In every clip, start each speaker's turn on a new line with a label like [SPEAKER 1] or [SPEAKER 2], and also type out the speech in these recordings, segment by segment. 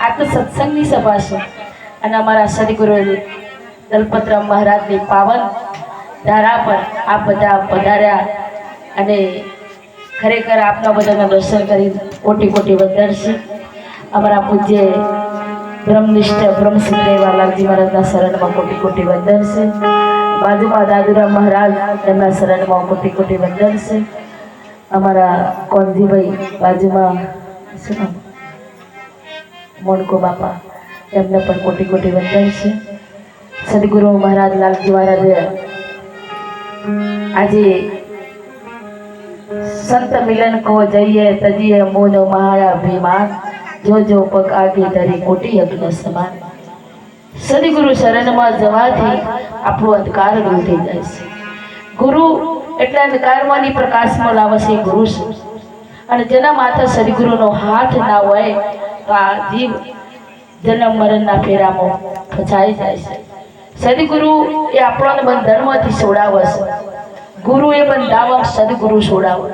[SPEAKER 1] આ તો સત્સંગની સભા છે. અને અમારા સદગુરુ દલપતરામ મહારાજની પાવન ધારા પર આ બધા પધાર્યા અને ખરેખર આપના બધાના દર્શન કરી કોટી કોટી વધારશે. અમારા પૂજ્ય બ્રહ્મનિષ્ઠ બ્રહ્મસિદ્ધ એવા લાલજી મહારાજના શરણમાં કોટી કોટી વધારશે. બાજુમાં દાદુરામ મહારાજ તેમના શરણમાં કોટી કોટી વધારશે. અમારા કોનજીભાઈ બાજુમાં શું મોણકો બાપા. એમને પણ કોટી કોટી વંદન છે. સદગુરુ મહારાજ લાલજી મહારાજે આજે સંત મિલન કો જઈએ તજીએ મોનો મહારા ભીમાન જો જો પગ આગે ધરી કોટી યજ્ઞ સમાન. સદગુરુ શરણમાં જવાથી આપણો અંધકાર દૂર થઈ જાય છે. ગુરુ એટલે અંધકારમાંની પ્રકાશમાં લાવે છે ગુરુ છે. અને જેના માથા સદગુરુનો હાથ ના હોય આ જીવ જન્મ મરણના ફેરામાં ફસાઈ જાય છે. સદગુરુ એ આપણને બંધનમાંથી છોડાવે છે. ગુરુ એ બંધાવક સદગુરુ છોડાવે.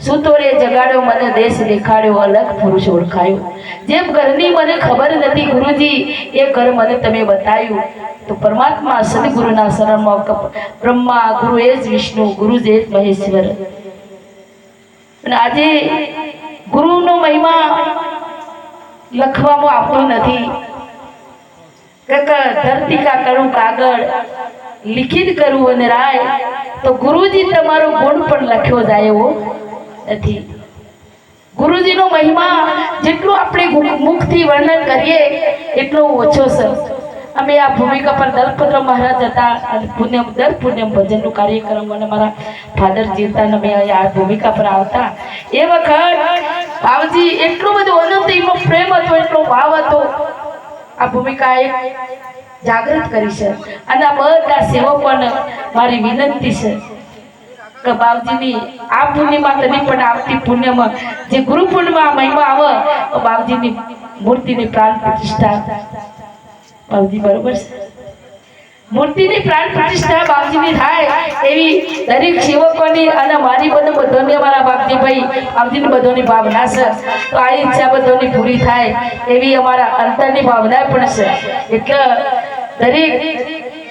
[SPEAKER 1] સુતોરે જગાડ્યો મને દેશ દેખાડ્યો, અલગ પુરુષ ઓળખાયો. જેમ ઘરની મને ખબર નથી ગુરુજી, એ ઘર મને તમે બતાવ્યું. તો પરમાત્મા સદગુરુના શરણમાં બ્રહ્મા, ગુરુ એ જ વિષ્ણુ, ગુરુ જ મહેશ્વર. અને આજે ગુરુનો મહિમા લખવામાં આવતું નથી. ધરતી કા કરું કાગળ? લિખિત કરું અને રાય? તો ગુરુજી તમારો ગુણ પણ લખ્યો જાય એવો નથી. ગુરુજીનો મહિમા જેટલું આપણે મુખથી વર્ણન કરીએ, એટલો ઓછો છે. અમે આ ભૂમિકા પર દલપત્ર મહારાજ હતા અને પુણ્યમ દર પુણ્યમ ભજનનું કાર્યક્રમ અને મારા ફાધર જીવતા અમે આ ભૂમિકા પર આવતા. એ વખત ભાવજી, એટલું બધું અનંત એનો પ્રેમ હતો, એટલો ભાવ હતો. આ ભૂમિકા એક જાગૃત કરી છે. અને આ બધા સેવકોને મારી વિનંતી છે કે બાપજીની આ પુણ્યમાં તો નહીં, પણ આવતી પુણ્યમાં જે ગુરુ પુણ્યમાં મહિમા આવે બાવજીની મૂર્તિની પ્રાણ પ્રતિષ્ઠા બાપજી, બરોબર છે? મૂર્તિની પ્રાણ પ્રતિષ્ઠા બાપજીની થાય એવી દરેક સેવકોની અને મારી બધું બધાની, અમારા બાપજીભાઈ, બાપજીની બધાની ભાવના છે. તો આ ઈચ્છા બધાની પૂરી થાય એવી અમારા અંતરની ભાવના પણ છે. એટલે દરેક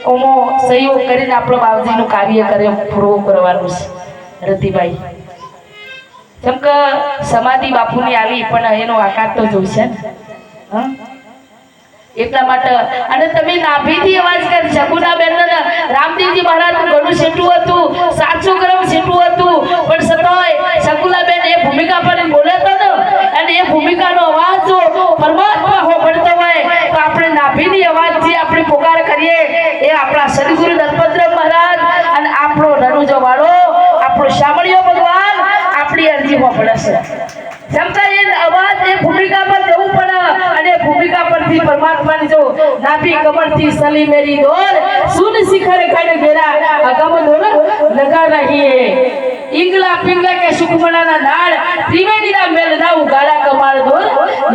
[SPEAKER 1] ઓમો સહયોગ કરીને આપણો બાપજીનું કાર્ય કરે પૂરું કરવાનું છે. રતિભાઈ. જેમ કે સમાધિ બાપુની આવી, પણ એનો આકાર તો જોઈશે ને? હં? એટલા માટે અને તમે નાભીથી અવાજ કરી શકુના બેન રામદેવજી મહારાજ ઘણું સેટું હતું સાતસો ગ્રામ સેટું હતું પણ સતોય શકુલા બેન એ ભૂમિકા પર બોલે તો ને અને એ ભૂમિકાનો અવાજ જો પરમાત્મા હોભળતો હોય તો આપણે નાભીની અવાજથી આપણે પુકાર કરીએ એ આપણા સદગુરુ દત્તપત્ર મહારાજ અને આપણો રણુજો વાળો આપણો શામળિયો ભગવાન આપણી અરજી હોભળે છે સમતા એ અવાજ એ ભૂમિકા પર જવું પડે અને એ ભૂમિકા પરથી પરમાત્માની નાભી કમરથી સલી મેરી દોર સુન શિખર ખડ ગેરા અગમ દોર લગા રહીએ. ઈંગલા પિંગલા કે સુકમણાના નાળ, ત્રિવેણીના મેલ ના ઉગાડા કમાળ દોર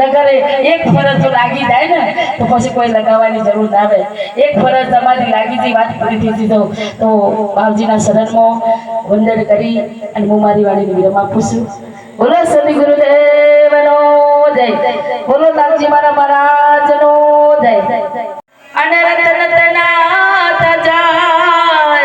[SPEAKER 1] લગરે એક ફરજ તો લાગી જાય ને, તો પછી કોઈ લગાવવાની જરૂર ના આવે એક ફરજ તમારી લાગી જઈ, વાત પૂરી થઈ દીધો તો. બાવજીના શરણમાં વંદન કરી અને હું મારી વાણીને વિરમ આપું છું બોલો સદી ગુરુદેવનો જય. બોલો લાલજી મારા જય અને રતન તના જાય